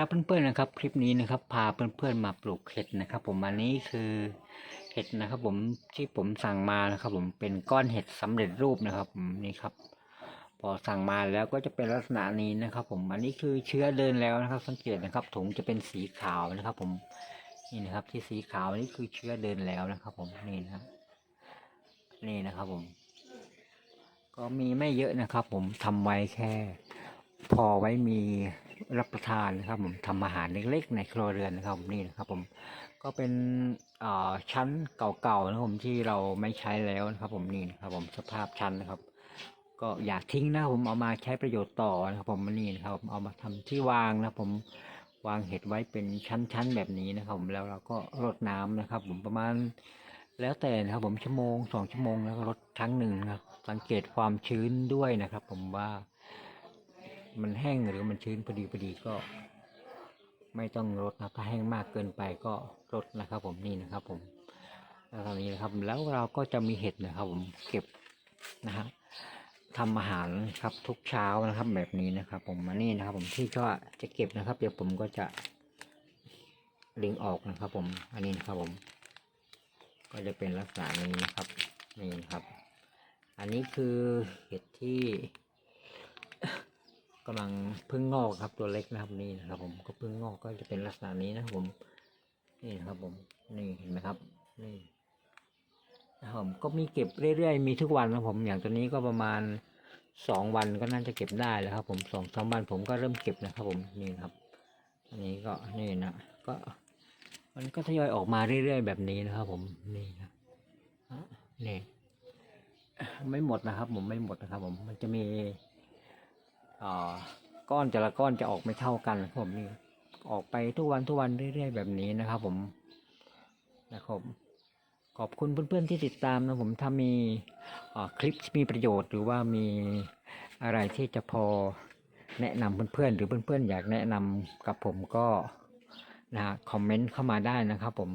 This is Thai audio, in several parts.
ครับเพื่อนๆนะครับคลิปนี้นะครับพาเพื่อนๆมาปลูกเห็ดนะครับ ผมอันนี้คือเห็ดนะครับ ผมที่ผมสั่งมานะครับ ผมเป็นก้อนเห็ดสำเร็จรูปนะครับผมนี่ครับ พอสั่งมาแล้วก็จะเป็นลักษณะนี้นะครับ ผมอันนี้คือเชื้อเดินแล้วนะครับ สังเกตนะครับถุงจะเป็นสีขาวนะครับ ผมนี่นะครับ ที่สีขาวนี่คือเชื้อเดินแล้วนะครับ ผมนี่นะครับนี่นะครับ ผม ก็มีไม่เยอะนะครับ ผมทำไว้แค่ พอไว้มี รับประทานนะครับผมทำอาหารเล็กๆ ในครัวเรือนนะครับผมนี่นะครับผมก็เป็นชั้นเก่าๆนะครับผมที่เราไม่ใช้แล้วนะครับ ผมนี่นะครับผมสภาพชั้นนะครับ ก็อยากทิ้งนะครับผมเอามาใช้ประโยชน์ต่อนะครับ ผมนี่นะครับผมเอามาทำที่วางนะครับผมวางเห็ดไว้เป็นชั้นๆแบบนี้นะครับ ผมแล้วเราก็รดน้ำนะครับ ผมประมาณแล้วแต่นะครับผมชั่วโมงสองชั่วโมงแล้วก็รดครั้งหนึ่งนะครับ สังเกตความชื้นด้วยนะครับ ผมว่า มันแห้งหรือมันชื้นพอดีพอดีก็ ไม่ต้องรดนะถ้าแห้งมากเกินไปก็รดนะครับ ผมนี่นะครับ ผมแล้วตอนนี้นะครับแล้วเราก็จะมีเห็ดนะครับ ผมเก็บนะฮะทำอาหารครับทุกเช้านะครับ แบบนี้นะครับ ผมมานี่นะครับ ผมที่ก็จะเก็บนะครับ เดี๋ยวผมก็จะลิงออกนะครับ ผม อันนี้นะครับผม ก็จะเป็นลักษณะนี้นะครับนี่นะครับ อันนี้คือเห็ดที่ กำลังพึ่งงอกครับตัวเล็กนะครับนี่นะครับผมก็พึ่งงอกก็จะเป็นลักษณะนี้นะครับผมนี่นะครับผมนี่เห็นไหมครับนี่นะครับผมก็มีเก็บเรื่อยๆมีทุกวันนะครับผมอย่างตัวนี้ก็ประมาณสองวันก็น่าจะเก็บได้แล้วครับ ผมสองสามวันผมก็เริ่มเก็บนะครับ ผมนี่ครับ อันนี้ก็นี่นะก็ มันก็ทยอยออกมาเรื่อยๆแบบนี้นะครับ ผมนี่นะนี่ไม่หมดนะครับ ผมไม่หมดนะครับ ผมมันจะมี ก้อนแต่ละก้อนจะออกไม่เท่ากันนะครับผมนี่ออกไปทุกวันทุกวันเรื่อยๆแบบนี้นะครับ ผมนะครับขอบคุณเพื่อนๆที่ติดตามนะผมถ้ามีคลิปที่มีประโยชน์หรือว่ามีอะไรที่จะพอแนะนำเพื่อนๆหรือเพื่อนๆอยากแนะนำกับผมก็นะฮะคอมเมนต์เข้ามาได้นะครับ ผม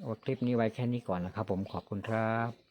เอาคลิปนี้ไว้แค่นี้ก่อนนะครับ ผมขอบคุณครับ